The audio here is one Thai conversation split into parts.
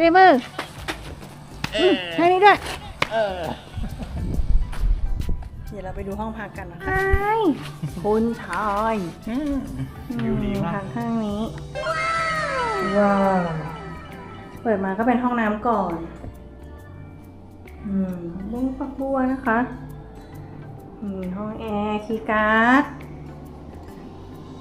อตีมือเออแค่นี้ด้วยเออเดี๋ยวเราไปดูห้องพักกันนะคะคุณชายวิวดีมากพักข้างนี้ว้าวเปิดมาก็เป็นห้องน้ำก่อนอืมบุ้งปักบัวนะคะมีห้องแอร์คีย์การ์ด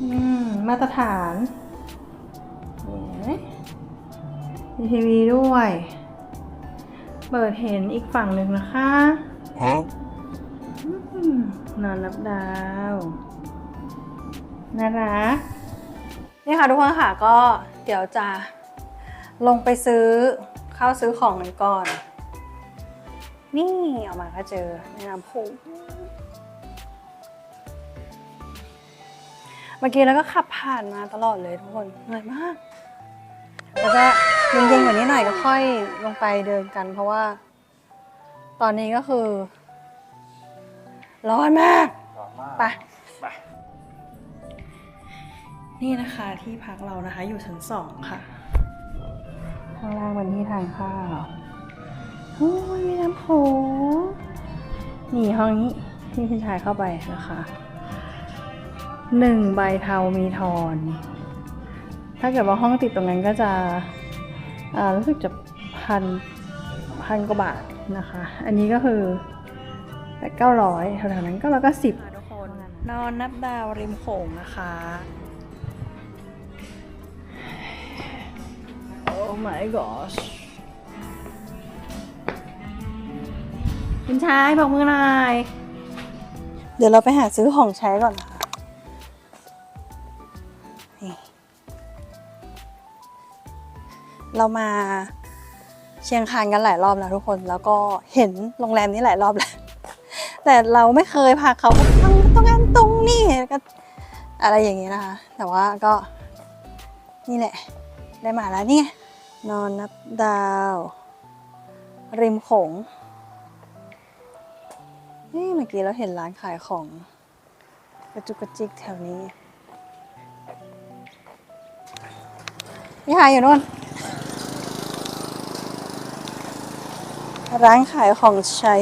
อืมมาตรฐาน มีทีวีด้วย เปิดเห็นอีกฝั่งหนึ่งนะคะฮะอืมนอนรับดาวน่ารักนี่ค่ะทุกคนค่ะก็เดี๋ยวจะลงไปซื้อข้าวซื้อของกันก่อน นี่ออกมาก็เจอแม่น้ำโขงเมื่อกี้แล้วก็ขับผ่านมาตลอดเลยทุกคนเหนื่อยมากแล้วก็ เย็นๆกว่านี้หน่อยก็ค่อยลงไปเดินกัน เพราะว่า ตอนนี้ก็คือร้อนมากไปไปนี่นะคะที่พักเรานะคะอยู่ชั้นสองค่ะ ข้างล่างเป็นที่ทานข้าวโอ้ยมีน้ำโขงนี่ห้องนี้ที่พี่ชายเข้าไปนะคะหนึ่งใบเทามีทอน ถ้าเกิดว่าห้องติดตรงนั้นก็จะอ่า รู้สึกจะพันพันกว่าบาทนะคะ อันนี้ก็คือเก้าร้อยแถวๆนั้นก็แล้วก็สิบทุกคนนอนนับดาวริมโขงนะคะ Oh my gosh คุณชายบอกมือหน่อยเดี๋ยวเราไปหาซื้อของใช้ก่อนนะคะ เรามาเชียงคานกันหลายรอบแล้วทุกคน แล้วก็เห็นโรงแรมนี้หลายรอบแล้ว แต่เราไม่เคยพาเขาไปตรงตรงนั้นตรงนี้ก็อะไรอย่างนี้นะคะ แต่ว่าก็นี่แหละ ได้มาแล้วนี่นอนนับดาว ริมโขงนี่เมื่อกี้เราเห็นร้านขายของกระจุกกระจิกแถวนี้นี่ค่ะอยู่นู่น ร้านขายของใช้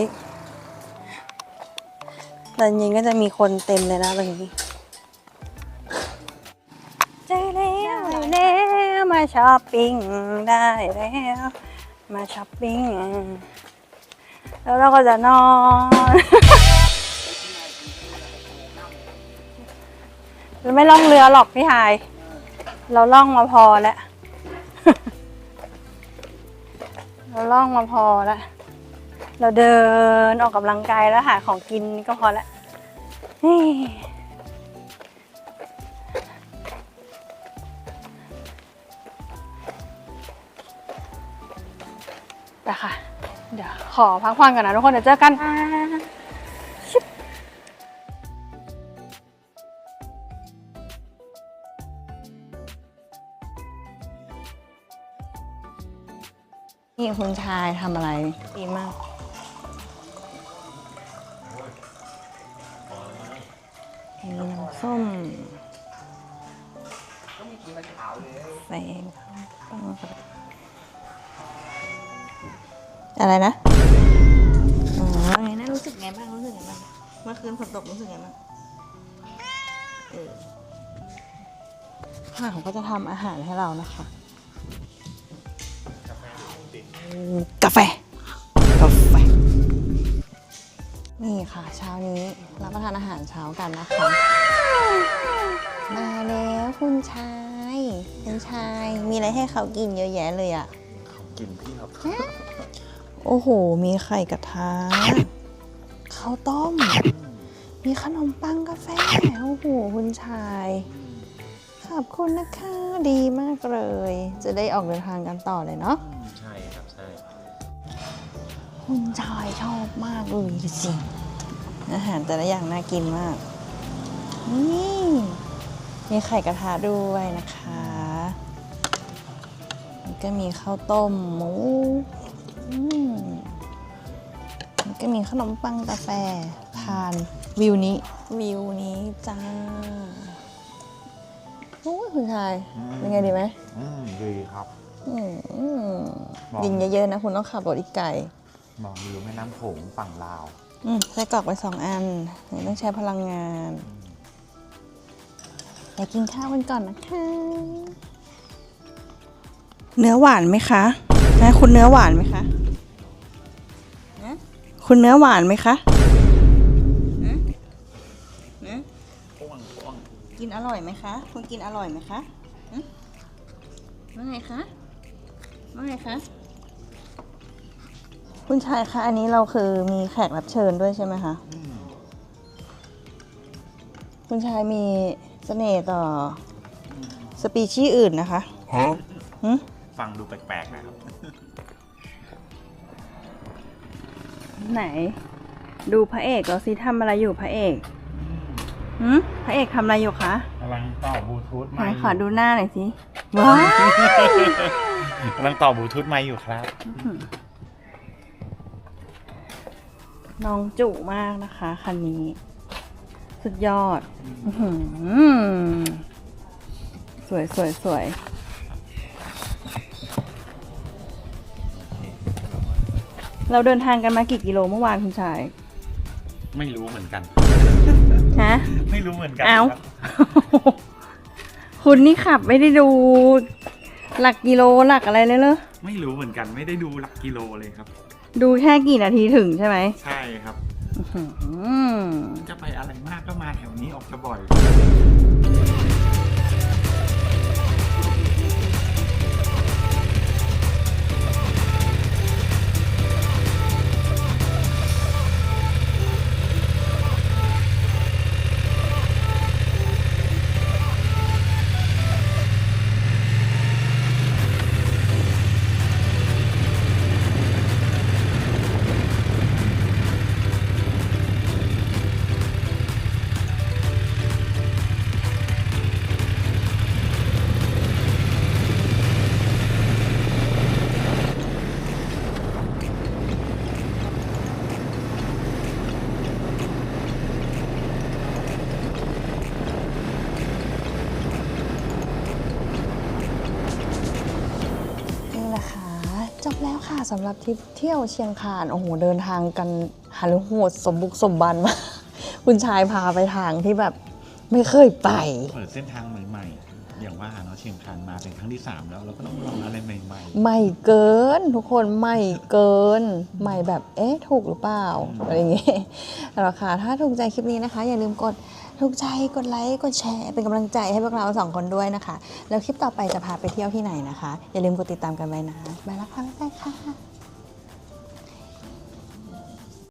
ตอนเย็นก็จะมีคนเต็มเลยนะตรงนี้เจอแล้วแล้วมาช้อปปิ้งได้แล้ว มาช้อปปิ้ง แล้วเราก็จะนอน เราไม่ล่องเรือหรอกพี่หาย เราล่องมาพอแล้ว เราล่องมาพอแล้ว เราเดินออกกำลังกายแล้วหาของกินก็พอแล้วเฮ้ยแต่ค่ะ เดี๋ยวขอพักผ่อนก่อนนะทุกคนเดี๋ยวเจอกันชิบนี่คุณชายทำอะไรดีมาก มีน้ำส้มแสงต้องอะไรนะอ๋อไงนะรู้สึกไงบ้างรู้สึกไงบ้างเมื่อคืนฝนตกรู้สึกไงบ้างเออค่ะเขาก็จะทำอาหารให้เรานะคะ กาแฟ ทานอาหารเช้ากันนะคะ มาแล้วคุณชาย คุณชาย มีอะไรให้เขากินเยอะแยะเลยอะกินพี่ครับโอ้โห มีไข่กระทะข้าวต้ม มีขนมปังกาแฟ โอ้โห คุณชายขขอบคุณนะคะ ดีมากเลย จะได้ออกเดินทางกันต่อเลยเนาะ ใช่ครับ ใช่ คุณชายชอบมากเลยดูสิ อาหารแต่ละอย่างน่ากินมาก นี่ มีไข่กระทะด้วยนะคะแล้วก็มีข้าวต้มหมูอืมแล้วก็มีขนมปังกาแฟทานวิวนี้ วิวนี้จ้าโอ้ยคุณชายเป็นไงดีไหมอืมดีครับอืมบอกกินเยอะๆนะ คุณต้องขับรถอีกไกลมองวิวแม่น้ำโขงฝั่งลาว อืมใส่กรอกไปสองอันไม่ต้องใช้พลังงานไปกินข้าวกันก่อนนะคะ เนื้อหวานไหมคะนะคุณเนื้อหวานไหมคะนะคุณเนื้อหวานไหมคะนะนะป้วงป้วงกินอร่อยไหมคะ คุณกินอร่อยไหมคะหึว่าไงคะว่าไงคะ คุณชายคะอันนี้เราคือมีแขกรับเชิญด้วยใช่ไหมคะอืมคุณชายมีเสน่ห์ต่อสปีชีส์อื่นนะคะฮะหึฟังดูแปลกๆนะครับ ไหน ดูพระเอกเราสิทำอะไรอยู่พระเอกหึพระเอกทำอะไรอยู่คะกำลังต่อบลูทูธไหนไม้ขอดูหน้าหน่อยสิว้าวกำลังต่อบลูทูธไม้อยู่ครับ น้องจุมากนะคะคันนี้ สุดยอดอื้อหือสวยสวยสวยเราเดินทางกันมากี่กิโลเมื่อวานคุณชาย ไม่รู้เหมือนกัน ฮะ ไม่รู้เหมือนกันเอ้าครับคุณนี่ขับไม่ได้ดู หลักกิโลหลักอะไรเลยเหรอ ไม่รู้เหมือนกัน ไม่ได้ดูหลักกิโลเลยครับ ดูแค่กี่นาทีถึงใช่ไหมใช่ครับ อื้อหือจะไปอะไรมากก็มาแถวนี้ออกจะบ่อย สำหรับทริปเที่ยวเชียงคานโอ้โหเดินทางกันหันโหดสมบุกสมบันมากคุณชายพาไปทางที่แบบไม่เคยไป เปิดเส้นทางใหม่ๆ อย่างว่าเนาะเชียงคานมาเป็นครั้งที่ 3 แล้วเราก็ต้องลองอะไรใหม่ใหม่เกินทุกคนใหม่เกิน ใหม่แบบเอ๊ะถูกหรือเปล่าอะไรอย่างเงี้ยเอาละค่ะถ้าถูกใจคลิปนี้นะคะ อย่าลืมกด ถูกใจกดไลค์กดแชร์เป็นกำลังใจให้พวกเราสองคนด้วยนะคะ แล้วคลิปต่อไปจะพาไปเที่ยวที่ไหนนะคะ อย่าลืมกดติดตามกันไว้นะบายแล้วค่ะบ๊ายบายค่ะ